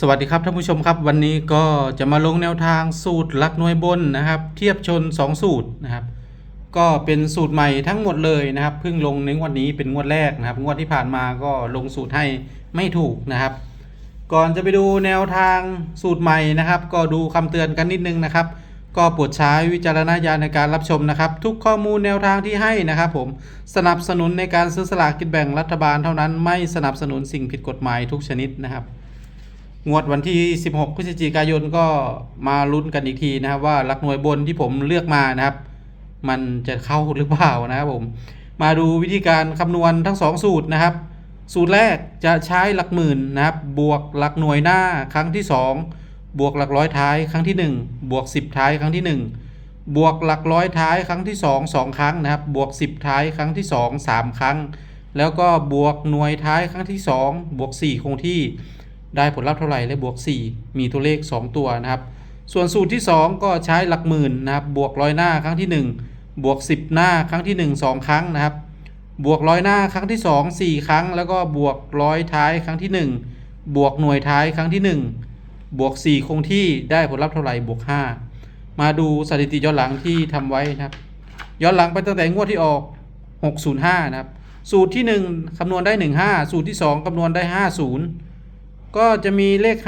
สวัสดีครับท่านผู้ชมครับ วันนี้ก็จะมาลงแนวทางสูตรหลักหน่วยบนนะครับ เทียบชน 2 สูตรนะครับ ก็เป็นสูตรใหม่ทั้งหมดเลยนะครับเพิ่งลงในงวดนี้เป็นงวดแรกนะครับ งวดที่ผ่านมาก็ลงสูตรให้ไม่ถูกนะครับ ก่อนจะไปดูแนวทางสูตรใหม่นะครับ ก็ดูคำเตือนกันนิดนึงนะครับ ก็โปรดใช้วิจารณญาณในการรับชมนะครับ ทุกข้อมูลแนวทางที่ให้นะครับ ผมสนับสนุนในการซื้อสลากกินแบ่งรัฐบาลเท่านั้น ไม่สนับสนุนสิ่งผิดกฎหมายทุกชนิดนะครับ งวดวันที่ 16 พฤศจิกายนก็มาลุ้นกันอีกทีนะครับ ว่าหลักหน่วยบนที่ผมเลือกมานะครับ มันจะเข้าหรือเปล่านะครับผม มาดูวิธีการคำนวณทั้ง 2 สูตรนะครับ สูตรแรกจะใช้หลักหมื่นนะครับ บวกหลักหน่วยหน้าครั้งที่ 2 บวกหลักร้อยท้ายครั้งที่ 1 บวก 10 ท้ายครั้งที่ 1 บวกหลักร้อยท้ายครั้งที่ 2 2 ครั้งนะครับ บวก 10 ท้ายครั้งที่ 2 3 ครั้ง แล้วก็บวกหน่วยท้ายครั้งที่ 2 บวก 4 คงที่ ได้ผลลัพธ์เท่าไหร่และบวก 4 มีตัวเลข 2 ตัวนะครับ ส่วนสูตรที่ 2 ก็ใช้หลักหมื่นนะครับบวกร้อยหน้าครั้งที่ 1 บวก 10 หน้าครั้งที่ 1 2 ครั้งนะครับ บวกร้อยหน้าครั้งที่ 2 4 ครั้ง แล้วก็บวกร้อยท้ายครั้งที่ 1 บวกหน่วยท้ายครั้งที่ 1 บวก 4 คงที่ได้ผลลัพธ์เท่าไหร่บวก 5 มาดูสถิติย้อนหลังที่ทำไว้นะครับย้อนหลังไปตั้งแต่งวดที่ออก 605 นะครับ สูตรที่ 1คำนวณได้ 15 สูตรที่ 2คำนวณได้ 50 ก็จะมีเลข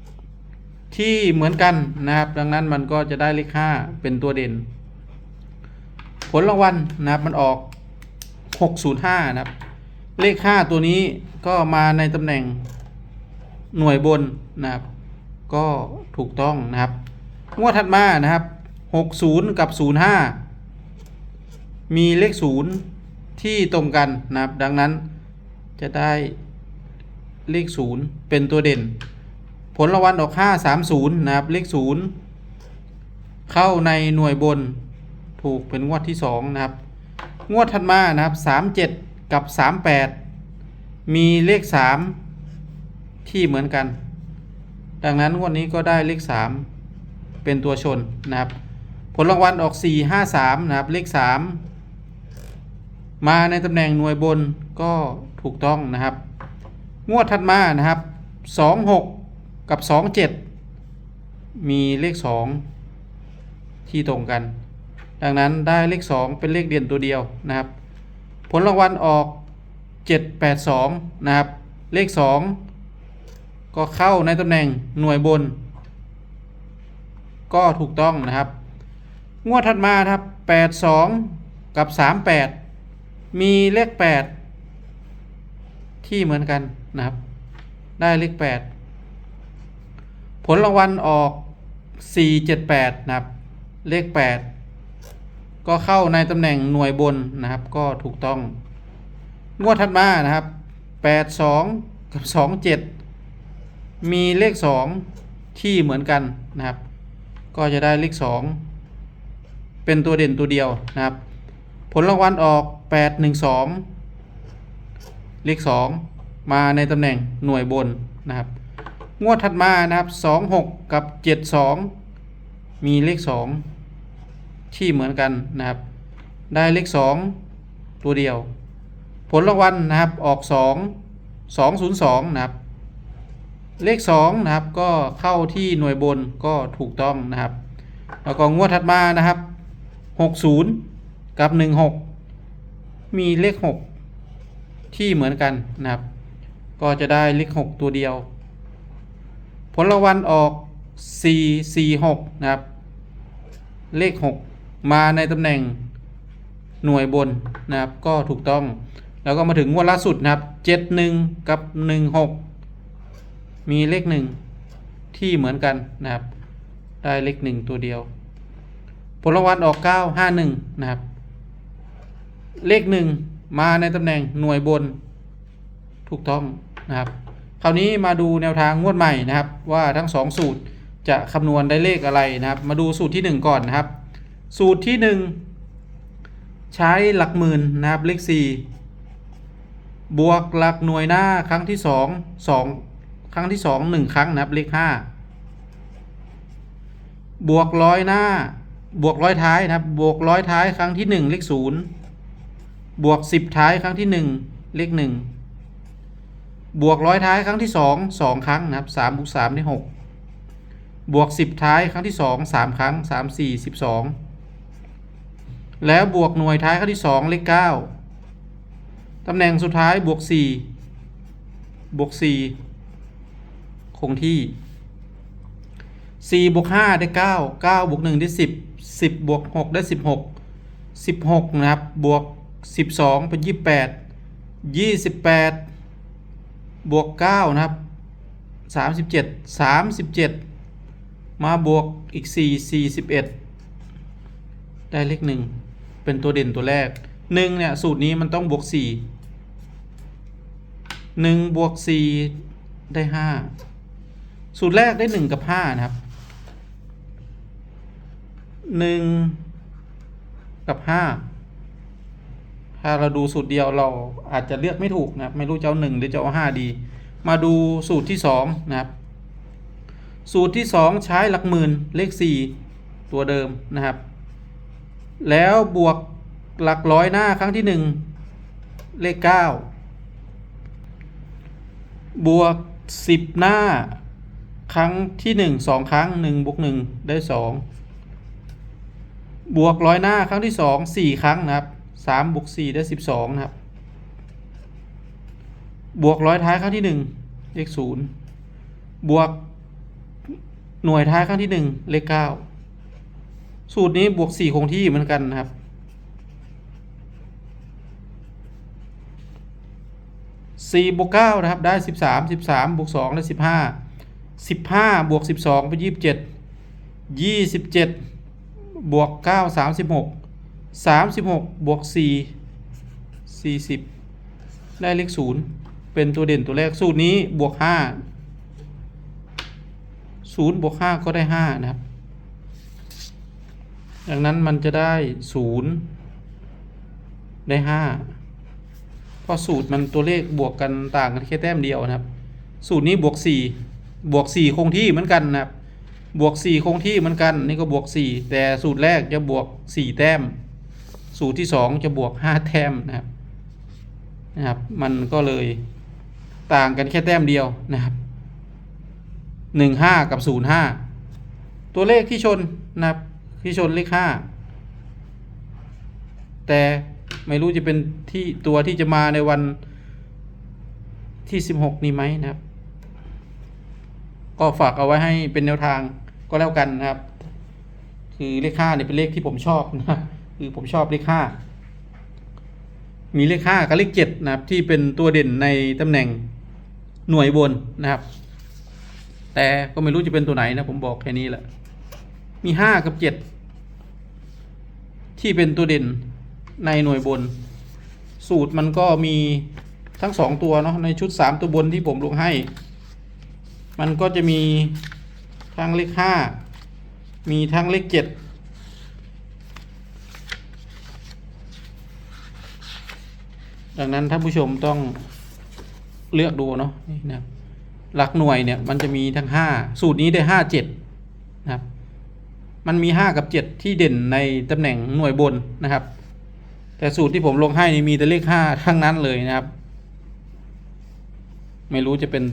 5 ที่เหมือนกันนะครับ ดังนั้นมันก็จะได้เลข 5 เป็นตัวเด่น ผลรางวัลนะครับมันออก 605 นะครับ เลข 5 ตัวนี้ก็มาในตำแหน่งหน่วยบนนะครับ ก็ถูกต้องนะครับ งวดถัดมานะครับ 60 กับ 05 มีเลข 0 ที่ตรงกันนะครับ ดังนั้นจะได้ เลข 0 เป็นตัวเด่น ผลรางวัลออก 530 นะครับ เลข 0 เข้าในหน่วยบนถูกเป็นงวดที่ 2 นะครับ งวดถัดมานะครับ 37 กับ 38 มีเลข 3 ที่เหมือนกัน ดังนั้นงวดนี้ก็ได้เลข 3 เป็นตัวชนนะครับ ผลรางวัลออก 4 5 3 นะครับ เลข 3 มาในตำแหน่งหน่วยบนก็ถูกต้องนะครับ งวดถัดมานะครับ 26 กับ 27 มีเลข 2 ที่ตรงกัน ดังนั้นได้เลข 2 เป็นเลขเด่นตัวเดียวนะครับ ผลรางวัลออก 782 นะครับ เลข 2 ก็เข้าในตำแหน่งหน่วยบน ก็ถูกต้องนะครับ งวดถัดมาครับ 82 กับ 38 มีเลข 8 ที่เหมือนกันนะครับ ได้เลข8ผลรางวัลออก478นะครับ เลข8ก็เข้าในตำแหน่งหน่วยบนนะครับ ก็ถูกต้อง งวดถัดมานะครับ82กับ27มีเลข2ที่เหมือนกันนะครับ ก็จะได้เลข2เป็นตัวเด่นตัวเดียวนะครับ ผลรางวัลออก 812 เลข 2 มาในตำแหน่งหน่วยบนนะครับ งวดถัดมานะครับ 26 กับ 72 มีเลข 2 ที่เหมือนกันนะครับ ได้เลข 2 ตัวเดียว ผลรางวัลนะครับออก 2 202 นะครับ เลข 2 นะครับก็เข้าที่หน่วยบนก็ถูกต้องนะครับ แล้วก็งวดถัดมานะครับ 60 กับ 16 มีเลข 6 ที่เหมือนกันนะครับ ก็จะได้เลข6ตัวเดียว ผลรางวัลออก 4 4 6 นะครับ เลข 6 มาในตำแหน่งหน่วยบนนะครับ ก็ถูกต้อง แล้วก็มาถึงงวดล่าสุดนะครับ 71 กับ 16 มีเลข 1 ที่เหมือนกันนะครับ ได้เลข 1 ตัวเดียว ผลรางวัลออก 951 นะครับ เลข 1 มาในตำแหน่งหน่วยบนถูกต้องนะครับ คราวนี้มาดูแนวทางงวดใหม่นะครับ ว่าทั้ง 2 สูตรจะคำนวณได้เลขอะไรนะครับ มาดูสูตรที่ 1 ก่อนนะครับ สูตรที่ 1 ใช้หลักหมื่นนะครับเลข 4 บวกหลักหน่วยหน้าครั้งที่ 2 2 ครั้งที่ 2 1 ครั้งนะครับเลข 5 บวกร้อยหน้าบวกร้อยท้ายนะครับ บวกร้อยท้ายครั้งที่ 1 เลข 0 บวก10ท้ายครั้งที่1เลข1บวกร้อยท้ายครั้งที่สองสองครั้งนะครับสามบวกสามได้หกบวกสิบท้ายครั้งที่สองสามครั้งสามสี่สิบสองแล้วบวกหน่วยท้ายครั้งที่สองเลขเก้าตำแหน่งสุดท้ายบวกสี่บวกสี่คงที่สี่บวกห้าได้เก้าเก้าบวกหนึ่งได้สิบสิบบวกหกได้สิบหกสิบหกนะครับบวก สิบสองเป็นยี่สิบแปดยี่สิบแปดบวกเก้านะครับสามสิบเจ็ดสามสิบเจ็ดมาบวกอีกสี่สี่สิบเอ็ดได้เลขหนึ่งเป็นตัวเด่นตัวแรกหนึ่งเนี่ย สูตรนี้มันต้องบวกสี่หนึ่งบวกสี่ได้ห้าสูตรแรกได้หนึ่งกับห้านะครับหนึ่งกับห้า ถ้าเราดูสูตรเดียวเราอาจจะเลือกไม่ถูกนะครับ ไม่รู้จะเอาหนึ่งหรือจะเอาห้าดี มาดูสูตรที่สองนะครับ สูตรที่สองใช้หลักหมื่นเลขสี่ตัวเดิมนะครับ แล้วบวกหลักร้อยหน้าครั้งที่หนึ่งเลขเก้าบวกสิบหน้าครั้งที่หนึ่งสองครั้งหนึ่งบวกหนึ่งได้สองบวกร้อยหน้าครั้งที่สองสี่ครั้งนะครับ สามบวกสี่ได้สิบสองนะครับ บวกร้อยท้ายครั้งที่หนึ่งเลขศูนย์บวกหน่วยท้ายครั้งที่หนึ่งเลขเก้าสูตรนี้บวกสี่คงที่เหมือนกันนะครับสี่บวกเก้านะครับได้สิบสามสิบสามบวกสองได้สิบห้าสิบห้าบวกสิบสองเป็นยี่สิบเจ็ดยี่สิบเจ็ดบวกเก้าสามสิบหก สามสิบหกบวกสี่สี่สิบได้เลขศูนย์เป็นตัวเด่นตัวแรกสูตรนี้บวกห้าศูนย์บวกห้าก็ได้ห้านะครับ ดังนั้นมันจะได้ศูนย์ได้ห้าเพราะสูตรมันตัวเลขบวกกันต่างกันแค่แต้มเดียวนะครับ สูตรนี้บวกสี่บวกสี่คงที่เหมือนกันนะครับบวกสี่คงที่เหมือนกัน นี่ก็บวกสี่แต่สูตรแรกจะบวกสี่แต้ม สูตรที่สองจะบวกห้าแต้มนะครับนะครับ มันก็เลยต่างกันแค่แต้มเดียวนะครับหนึ่งห้ากับศูนย์ห้าตัวเลขที่ชนนะครับที่ชนเลขห้าแต่ไม่รู้จะเป็นที่ตัวที่จะมาในวันที่สิบหกนี้ไหมนะครับ ก็ฝากเอาไว้ให้เป็นแนวทางก็แล้วกันนะครับ คือเลขห้าเนี่ยเป็นเลขที่ผมชอบนะคื คือผมชอบเลขห้ามีเลขห้ากับเลขเจ็ดนะครับ ที่เป็นตัวเด่นในตำแหน่งหน่วยบนนะครับ แต่ก็ไม่รู้จะเป็นตัวไหนนะผมบอกแค่นี้แหละมีห้ากับเจ็ดที่เป็นตัวเด่นในหน่วยบน สูตรมันก็มีทั้งสองตัวเนาะในชุดสามตัวบนที่ผมลงให้ มันก็จะมีทั้งเลขห้ามีทั้งเลขเจ็ด ดังนั้นท่านผู้ชมต้องเลือกดูเนาะนี่นะรับหลักหน่วยเนี่ยมันจะมีทั้งห้าสูตรนี้ได้ห้าเจ็ดนะครับ มันมีห้ากับเจ็ดที่เด่นในตำแหน่งหน่วยบนนะครับ แต่สูตรที่ผมลงให้นี่มีแต่เลขห้าทั้งนั้นเลยนะครับ ไม่รู้จะเป็น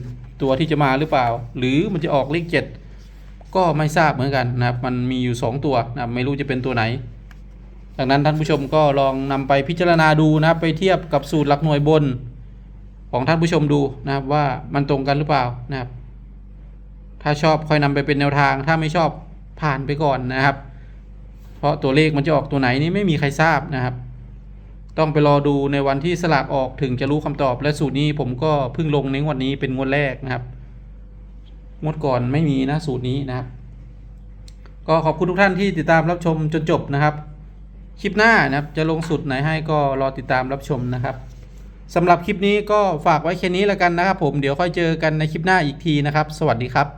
ตัวที่จะมาหรือเปล่า หรือมันจะออกเลขเจ็ดก็ไม่ทราบเหมือนกันนะครับ มันมีอยู่สองตัวนะไม่รู้จะเป็นตัวไหน ดังนั้นท่านผู้ชมก็ลองนำไปพิจารณาดูนะครับไปเทียบกับสูตรหลักหน่วยบนของท่านผู้ชมดูนะครับว่ามันตรงกันหรือเปล่านะครับ ถ้าชอบค่อยนำไปเป็นแนวทาง ถ้าไม่ชอบผ่านไปก่อนนะครับ เพราะตัวเลขมันจะออกตัวไหนนี่ไม่มีใครทราบนะครับ ต้องไปรอดูในวันที่สลากออกถึงจะรู้คำตอบและสูตรนี้ผมก็เพิ่งลงในงวดนี้เป็นงวดแรกนะครับงวดก่อนไม่มีนะสูตรนี้นะครับ ก็ขอบคุณทุกท่านที่ติดตามรับชมจนจบนะครับ คลิปหน้านะครับจะลงสุดไหนให้ก็รอติดตามรับชมนะครับสำหรับคลิปนี้ก็ฝากไว้แค่นี้แล้วกันนะครับผมเดี๋ยวค่อยเจอกันในคลิปหน้าอีกทีนะครับ สวัสดีครับ